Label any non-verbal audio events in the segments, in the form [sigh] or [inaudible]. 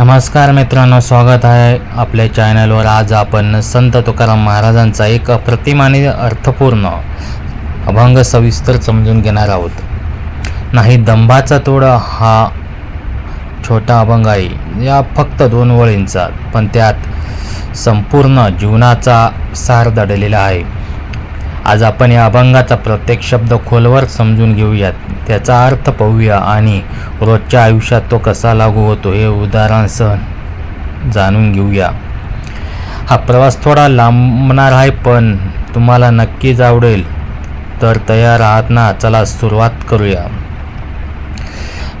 नमस्कार मित्रांनो स्वागत आहे आपल्या चॅनलवर. आज आपण संत तुकाराम महाराजांचा एक अप्रतिम आणि अर्थपूर्ण अभंग सविस्तर समजून घेणार आहोत. नाही दंभाचा तोडा हा छोटा अभंग आहे. या फक्त दोन वळींचा पण त्यात संपूर्ण जीवनाचा सार दडलेला आहे. आज आपण या अभंगाचा प्रत्येक शब्द खोलवर समजून घेऊयात. त्याचा अर्थ पाहूया आणि रोजच्या आयुष्यात तो कसा लागू होतो हे उदाहरणासह जाणून घेऊया. हा प्रवास थोडा लांबणार आहे पण तुम्हाला नक्कीच आवडेल. तर तयार आहात ना? चला सुरुवात करूया.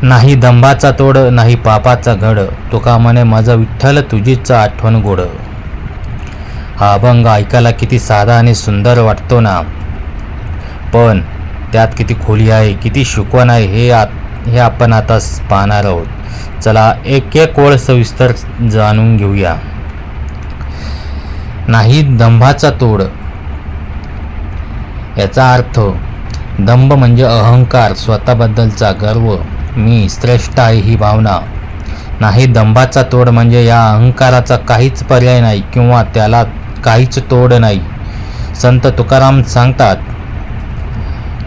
नाही दंभाचा तोड नाही पापाचा घड तुका म्हणे माझा विठ्ठल तुझीच आठवण गोड. हा अभंग ऐकायला किती साधा आणि सुंदर वाटतो ना. पण त्यात किती खोली आहे किती शिकवण आहे हे आ हे आपण आता पाहणार आहोत. चला एक एक ओळ सविस्तर जाणून घेऊया. नाही दंभाचा तोड. याचा अर्थ दंभ म्हणजे अहंकार स्वतःबद्दलचा गर्व मी श्रेष्ठ आहे ही भावना. नाही दंभाचा तोड म्हणजे या अहंकाराचा काहीच पर्याय नाही किंवा त्याला काहीच तोड नाही. संत तुकाराम सांगतात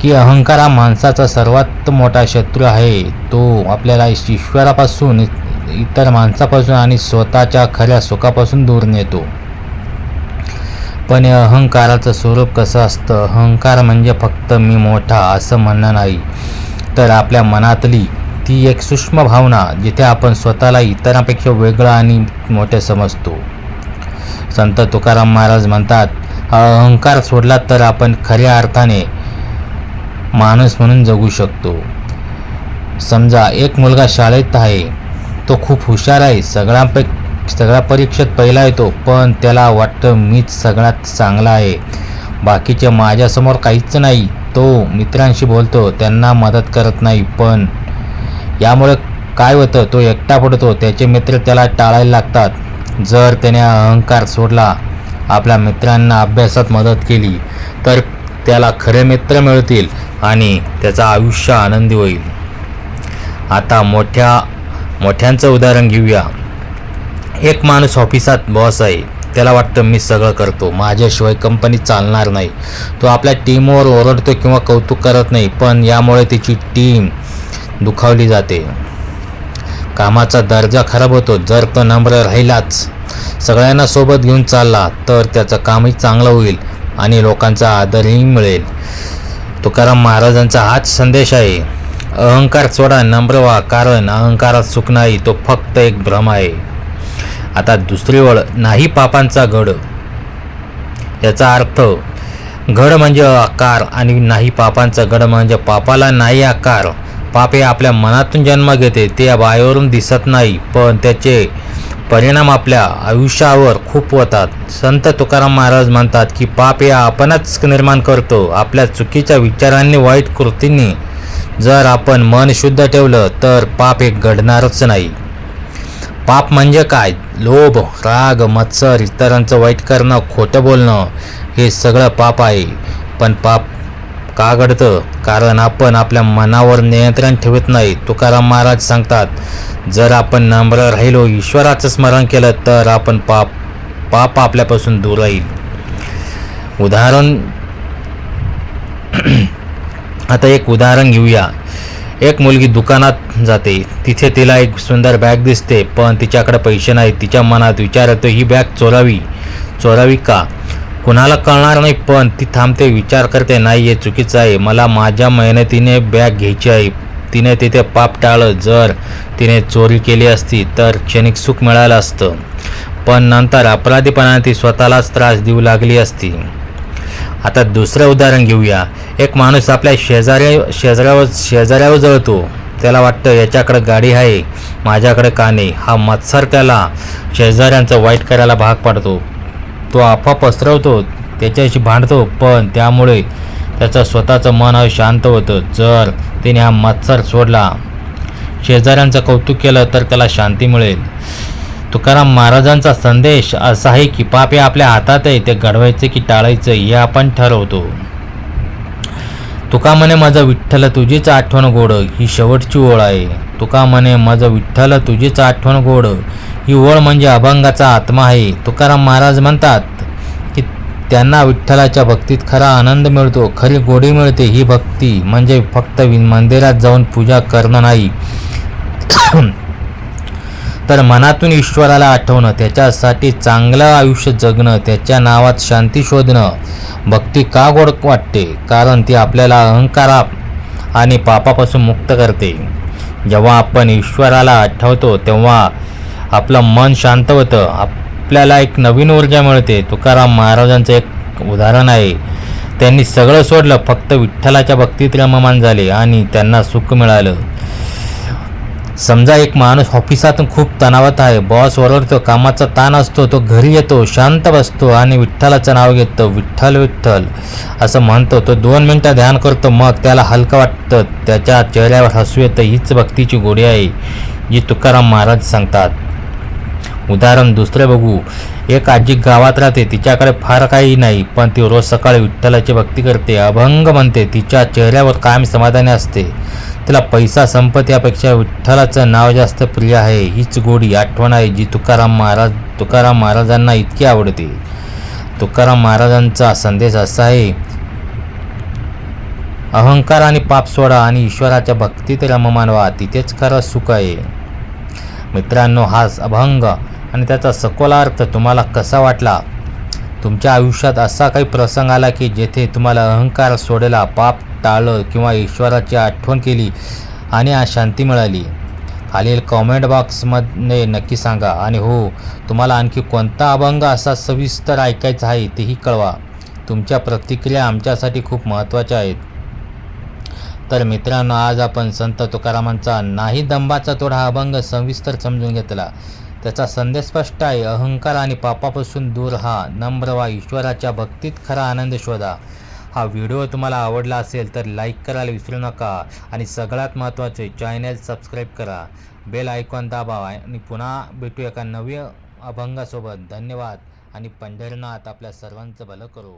की अहंकार हा माणसाचा सर्वात मोठा शत्रू आहे तो आपल्याला ईश्वरापासून इतर माणसापासून आणि स्वतःच्या खऱ्या सुखापासून दूर नेतो. पण अहंकाराचं स्वरूप कसं असतं? अहंकार म्हणजे फक्त मी मोठा असं म्हणणं नाही तर आपल्या मनातली ती एक सूक्ष्म भावना जिथे आपण स्वतःला इतरांपेक्षा वेगळं आणि मोठे समजतो. संत तुकाराम महाराज म्हणतात हा अहंकार सोडला तर आपण खऱ्या अर्थाने माणूस म्हणून जगू शकतो. समजा एक मुलगा शाळेत आहे तो खूप हुशार आहे सगळ्यांपै सगळ्या परीक्षेत पहिला येतो पण त्याला वाटतं मीच सगळ्यात चांगला आहे. बाकीचे माझ्यासमोर काहीच नाही तो मित्रांशी बोलतो त्यांना मदत करत नाही पण यामुळे काय होतं तो एकटा पडतो त्याचे मित्र त्याला टाळायला लागतात. जर त्याने अहंकार सोडला आपल्या मित्रांना अभ्यासात मदत केली तर त्याला खरे मित्र मिळतील आणि त्याचं आयुष्य आनंदी होईल. आता मोठ्या मोठ्यांचं उदाहरण घेऊया. एक माणूस ऑफिसात बॉस आहे. त्याला वाटतं मी सगळं करतो. माझ्याशिवाय कंपनी चालणार नाही. तो आपल्या टीमवर ओरडतो किंवा कौतुक करत नाही पण यामुळे त्याची टीम दुखावली जाते. कामाचा दर्जा खराब होतो जर तो नम्र राहिलाच. सगळ्यांना सोबत घेऊन चालला तर त्याचं कामही चांगलं होईल आणि लोकांचा आदरही मिळेल. तुकाराम महाराजांचा हाच संदेश आहे अहंकार सोडा नम्र व्हा कारण अहंकारात सुख नाही तो फक्त एक भ्रम आहे. आता दुसरी वळ नाही पापांचा घड याचा अर्थ घड म्हणजे आकार आणि नाही पापांचा घड म्हणजे पापाला नाही आकार. पाप हे आपल्या मनातून जन्म घेते ते बाहेरून दिसत नाही पण त्याचे परिणाम आपल्या आयुष्यावर खूप होतात. संत तुकाराम महाराज म्हणतात की पाप हे आपणच निर्माण करतो. आपल्या चुकीच्या विचारांनी वाईट कृतींनी जर आपण मन शुद्ध ठेवलं तर पाप हे घडणारच नाही. पाप म्हणजे काय? लोभ राग मत्सर इतरांचं वाईट करणं खोटं बोलणं हे सगळं पाप आहे. पण पाप का घडतं? कारण आपण आपल्या मनावर नियंत्रण ठेवत नाही तुकाराम महाराज सांगतात जर आपण नम्र राहिलो ईश्वराचं स्मरण केलं तर आपण पाप पाप आपल्यापासून दूर राहील. उदाहरण [clears throat] आता एक उदाहरण घेऊया. एक मुलगी दुकानात जाते. तिथे तिला एक सुंदर बॅग दिसते पण तिच्याकडे पैसे नाही तिच्या मनात विचार येतो ही बॅग चोरावी? चोरावी का? कुणाला कळणार नाही पण ती थांबते विचार करते नाही हे चुकीचं आहे. मला माझ्या मेहनतीने बॅग घ्यायची आहे. तिने तिथे पाप टाळलं. जर तिने चोरी केली असती तर क्षणिक सुख मिळालं असतं. पण नंतर अपराधीपणाने ती स्वतःलाच त्रास देऊ लागली असती. आता दुसरं उदाहरण घेऊया. एक माणूस आपल्या शेजाऱ्या शेजाऱ्यावर शेजाऱ्यावर जळतो. त्याला वाटतं याच्याकडे गाडी आहे माझ्याकडे का नाही हा मत्सर त्याला शेजाऱ्यांचं वाईट करायला भाग पाडतो. तो अफवा पसरवतो त्याच्याशी भांडतो पण त्यामुळे त्याचं स्वतःचं मन हे शांत होतं. जर त्याने हा मत्सर सोडला शेजाऱ्यांचं कौतुक केलं तर त्याला शांती मिळेल. तुकाराम महाराजांचा संदेश असा आहे की पाप हे आपल्या हातात आहे ते घडवायचे की टाळायचं हे आपण ठरवतो. तुका म्हणे माझं विठ्ठल तुझीच आठवण गोड ही शेवटची ओळ आहे. तुका म्हणे माझं विठ्ठल तुझीच आठवण गोड ही ओळ म्हणजे अभंगाचा आत्मा आहे. तुकाराम महाराज म्हणतात की त्यांना विठ्ठलाच्या भक्तीत खरा आनंद मिळतो खरी गोडी मिळते. ही भक्ती म्हणजे फक्त मंदिरात जाऊन पूजा करणं नाही. [coughs] तर मनातून ईश्वराला आठवणं त्याच्यासाठी चांगलं आयुष्य जगणं त्याच्या नावात शांती शोधणं भक्ती का गोड वाटते? कारण ती आपल्याला अहंकारा आणि पापापासून मुक्त करते. जेव्हा आपण ईश्वराला आठवतो तेव्हा आपलं मन शांत होतं. आपल्याला एक नवीन ऊर्जा मिळते. तुकाराम महाराजांचं एक उदाहरण आहे. त्यांनी सगळं सोडलं. फक्त विठ्ठलाच्या भक्तीत रममान झाले आणि त्यांना सुख मिळालं. समजा एक माणूस ऑफिसातून खूप तणावात आहे. बॉस ओरडतो कामाचा ताण असतो तो घरी येतो शांत बसतो आणि विठ्ठलाचं नाव घेतो. विठ्ठल विठ्ठल असं म्हणतो. तो दोन मिनटं ध्यान करतो. मग त्याला हलकं वाटतं. त्याच्या चेहऱ्यावर हसू येतं. हीच भक्तीची गोडी आहे जी तुकाराम महाराज सांगतात. उदाहरण दुसरे बघू. एक आजी गावात राहते तिच्याकडे फार काही नाही पण ती रोज सकाळी विठ्ठलाची भक्ती करते अभंग म्हणते तिच्या चेहऱ्यावर कायम समाधानी असते. तिला पैसा संपत यापेक्षा विठ्ठलाचं नाव जास्त प्रिय आहे. हीच गोडी आठवण आहे जी तुकाराम महाराज तुकाराम महाराजांना इतकी आवडते. तुकाराम महाराजांचा संदेश असा आहे अहंकार आणि पाप सोडा आणि ईश्वराच्या भक्तीत रममान तिथेच खरं सुख आहे. मित्रांनो हाच अभंग आणि त्याचा सखोल अर्थ तुम्हाला कसा वाटला? तुमच्या आयुष्यात असा काही प्रसंग आला की जेथे तुम्हाला अहंकार सोडला पाप टाळलं किंवा ईश्वराची आठवण केली आणि शांती मिळाली? खालील कॉमेंट बॉक्समध्ये नक्की सांगा. आणि हो तुम्हाला आणखी कोणता अभंग असा सविस्तर ऐकायचा आहे तेही कळवा. तुमच्या प्रतिक्रिया आमच्यासाठी खूप महत्त्वाच्या आहेत. तर मित्रांनो आज आपण संत तुकारामांचा नाही दंबाचा तोडा हा अभंग सविस्तर समजून घेतला. त्याचा संदेश स्पष्ट आहे अहंकार आणि पापापासून दूर हा नम्र वा ईश्वराच्या भक्तीत खरा आनंद शोधा. हा व्हिडिओ तुम्हाला आवडला असेल तर लाईक करायला विसरू नका आणि सगळ्यात महत्त्वाचे चॅनल सबस्क्राईब करा. बेल आयकॉन दाबा आणि पुन्हा भेटू एका नव्या अभंगासोबत. धन्यवाद आणि पंढरनाथ आपल्या सर्वांचं भलं करू.